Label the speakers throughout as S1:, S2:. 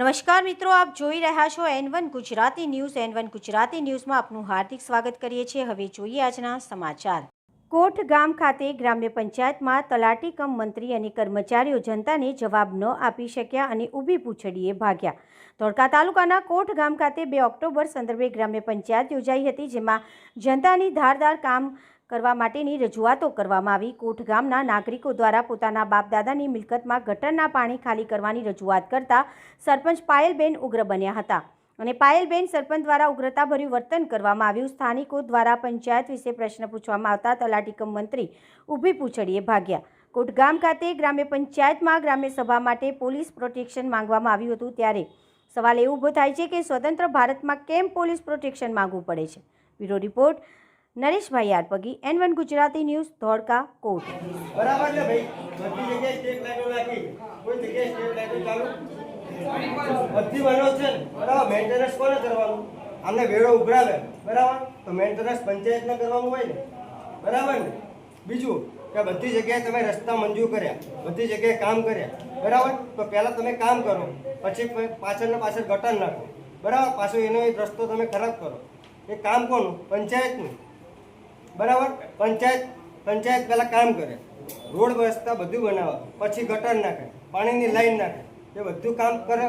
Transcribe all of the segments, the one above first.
S1: નમસ્કાર મિત્રો, આપ જોઈ રહ્યા છો N one Gujarati news. N one Gujarati ન્યૂઝમાં આપનું હાર્દિક સ્વાગત કરીએ છીએ. હવે જોઈએ આજના સમાચાર. કોઠ ગામ ખાતે ગ્રામ્ય પંચાયતમાં તલાટી કમ મંત્રી અને કર્મચારીઓ જનતાને જવાબ ન આપી શક્યા અને ઊભી પૂછડીએ ભાગ્યા. ધોળકા તાલુકાના કોઠ ગામ ખાતે બે ઓક્ટોબર સંદર્ભે ગ્રામ્ય પંચાયત યોજાઈ હતી, જેમાં જનતાની ધારદાર કામ કરવા માટેની રજૂઆતો કરવામાં આવી. કોઠગામના નાગરિકો દ્વારા પોતાના બાપદાદાની મિલકતમાં ગટરના પાણી ખાલી કરવાની રજૂઆત કરતા સરપંચ પાયલબેન ઉગ્ર બન્યા હતા અને પાયલબેન સરપંચ દ્વારા ઉગ્રતાભર્યું વર્તન કરવામાં આવ્યું. સ્થાનિકો દ્વારા પંચાયત વિશે પ્રશ્ન પૂછવામાં આવતા તલાટીકમ મંત્રી ઊભી પૂછડીએ ભાગ્યા. કોટગામ ખાતે ગ્રામ્ય પંચાયતમાં ગ્રામ્ય સભા માટે પોલીસ પ્રોટેક્શન માંગવામાં આવ્યું હતું ત્યારે સવાલ એ ઊભો થાય છે કે સ્વતંત્ર ભારતમાં કેમ પોલીસ પ્રોટેક્શન માંગવું પડે છે? Bureau report Nareshbhai આરપગી N one Gujarati news, Dholka, કોટ.
S2: બરાબર ને ભાઈ? બધી જગ્યાએ સ્ટેટ લાઈટો નાખી કોઈ જગ્યાએ સ્ટેટ લાઈટો ચાલુ? બધી બનો છે બરાબર મેન્ટેનન્સ કોને કરવાનું? આમને વેળો ઉઘરાવે. બરાબર? તો મેન્ટેનન્સ પંચાયતને કરવાનું હોય ને? બરાબર ને? બીજું કે બધી જગ્યાએ તમે રસ્તા મંજૂર કર્યા, બધી જગ્યાએ કામ કર્યા, બરાબર? તો પહેલાં તમે કામ કરો, પછી પાછળને પાછળ ગટર નાખો. બરાબર? પાછો એનો એ રસ્તો તમે ખરાબ કરો. એ કામ કોનું? પંચાયતનું. બરાબર? પંચાયત પંચાયત પહેલાં કામ કરે. રોડ રસ્તા બધું બનાવે. પછી ગટર નાખે, પાણીની લાઈન નાખે. એ બધું કામ કરે.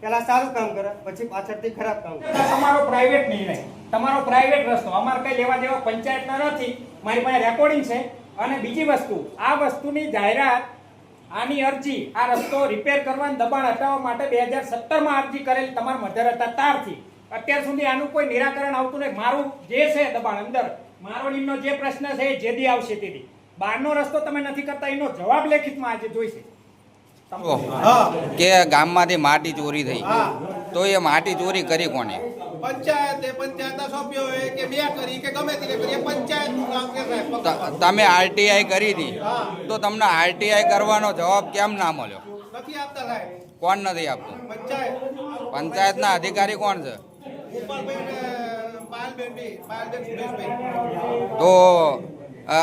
S2: પહેલાં સારું કામ કરે, પછી પાછળથી ખરાબ કામ કરે.
S3: તમારો પ્રાઇવેટ નિર્ણય. તમારો પ્રાઇવેટ રસ્તો અમારે કઈ લેવા દેવા પંચાયતના નથી. મારી પાસે રેકોર્ડિંગ છે. અને બીજી વસ્તુ, આ વસ્તુની જાહેરાત, આની અરજી, આ રસ્તો રિપેર કરવાની દબાણ હટાવવા માટે બે હજાર સત્તરમાં અરજી કરેલી તમારા હતા તારથી. અત્યાર સુધી આનું કોઈ નિરાકરણ આવતું નહીં. મારું જે છે દબાણ અંદર. મારો નિમનો જે પ્રશ્ન છે એ જેદી આવશે તેદી. બહારનો રસ્તો તમે નથી કરતા એનો જવાબ લેખિતમાં આજે જોઈશે.
S4: કે ગામમાંથી માટી ચોરી થઈ. તો એ માટી ચોરી કરી કોને?
S5: પંચાયત પંચાયતના સભ્યોએ કે બે કરી કે ગમે તે કરી પંચાયતનું કામ કે સાહેબ
S4: તમે આરટીઆઈ કરી હતી. તો તમને આરટીઆઈ કરવાનો જવાબ કેમ ના મળ્યો?
S5: નથી આપતા સાહેબ.
S4: કોણ નથી આપતું?
S5: પંચાયત.
S4: પંચાયતના અધિકારી કોણ છે? તો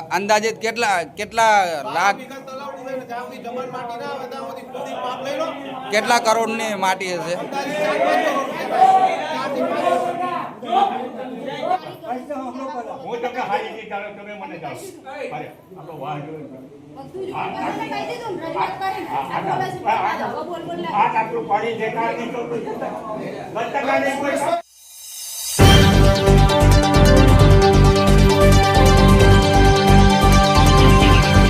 S4: અંદાજિત કેટલા કેટલા લાખ કેટલા કરોડની માટી હશે?
S5: અંદાજે ચાર પાંચ કરોડ. રૂપિયા ચારથી પાંચ કરોડ
S6: હું તમને હારી જાણો તમે મને જાણો આપણો વાહ જોયો આ આટલું પાણી દેખાડ નહીં તો ગતકાલે કોઈ